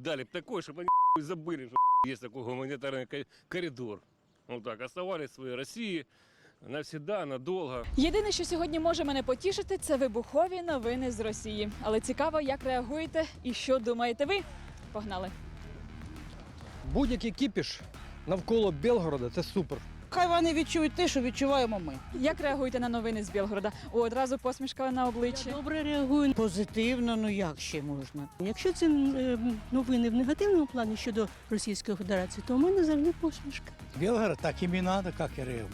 дали б такой, чтобы они забыли, что есть такой гуманитарный ко- коридор. Вот так, оставались в своей России навсегда, надолго. Єдине, що сьогодні може мене потішити, це вибухові новини з Росії. Але цікаво, як реагуєте і що думаєте ви. Погнали. Будь-який кіпіш навколо Белгорода це супер. Хай вони відчують те, що відчуваємо ми. Як реагуєте на новини з Білгорода? О, одразу посмішка на обличчі. Добре реагую. Позитивно, ну як ще можна? Якщо це е, новини в негативному плані щодо Російської Федерації, то у мене завжди посмішка. Білгород так і мінада, як как и реагує.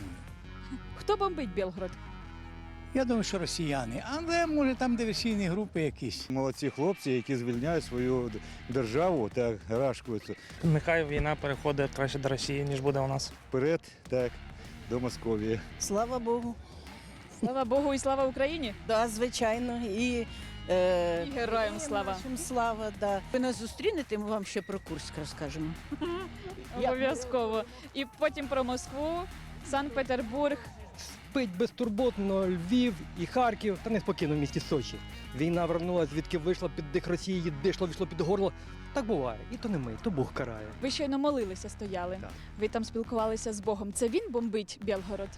Хто бомбить Білгород? Я думаю, що росіяни. Але може там диверсійні групи якісь. Молодці хлопці, які звільняють свою державу та рашкуються Нехай війна переходить краще до Росії, ніж буде у нас. вперед, так, до Московії. Слава Богу. Слава Богу і слава Україні! Да, звичайно. І, е, І героям слава. нашим слава, да. Ви нас зустрінете, ми вам ще про Курськ розкажемо. Обов'язково. І потім про Москву, Санкт-Петербург. Спить безтурботно Львів і Харків, та неспокійно в місті Сочі. Війна вернулася, звідки вийшла під дих Росії, дишло, вийшло під горло. Так буває. І то не ми, то Бог карає. Ви щойно молилися, стояли. Так. Ви там спілкувалися з Богом. Це він бомбить Білгород?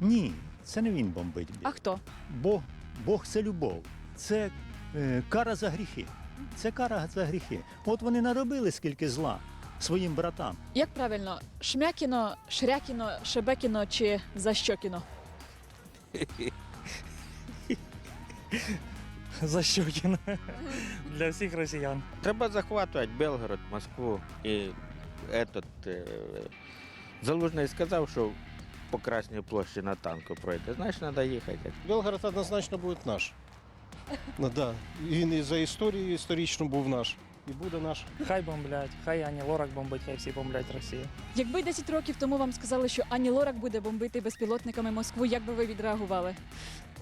Ні, це не він бомбить. А хто? Бог, Бог це любов. Це е, кара за гріхи. Це кара за гріхи. От вони наробили скільки зла своїм братам. Як правильно, Шмякіно, Шрякіно, Шебекіно чи Защокіно? За Щокіна. Для всіх росіян. Треба захватувати Белгород, Москву. І этот, е, Залужний сказав, що по Красній площі на танку пройде. Значить, треба їхати. Белгород однозначно буде наш. Ну, да. Він і за історією історично був наш. І буде наш. Хай бомблять, хай Ані Лорак бомбить, хай всі бомблять Росію. Якби 10 років тому вам сказали, що Ані Лорак буде бомбити безпілотниками Москву, як би ви відреагували?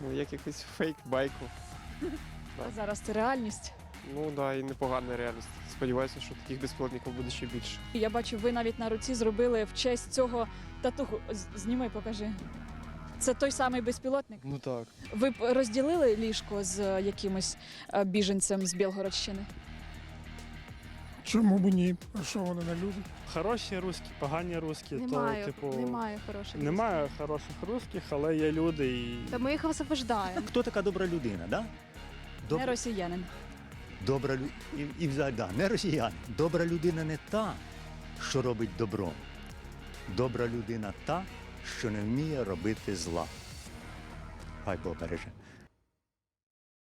Ну, як якийсь фейк байку. А зараз це реальність. Ну да, і непогана реальність. Сподіваюся, що таких безпілотників буде ще більше. І Я бачу, ви навіть на руці зробили в честь цього татуху. З- Зніми, покажи. Це той самий безпілотник. Ну так. Ви б розділили ліжко з е, якимось е, біженцем з Білгородщини? Чому б ні? А що вони не люблять? Хороші русські, погані русські, Немає, то, типу, немає хороших. немає хороших русських, але є люди і. Та ми їх освобождаємо. Хто така добра людина, да? Не росіянин. добра лю... і, і взагалі, да, не росіян. Добра людина не та, що робить добро. Добра людина та, що не вміє робити зла. Хай Бог береже.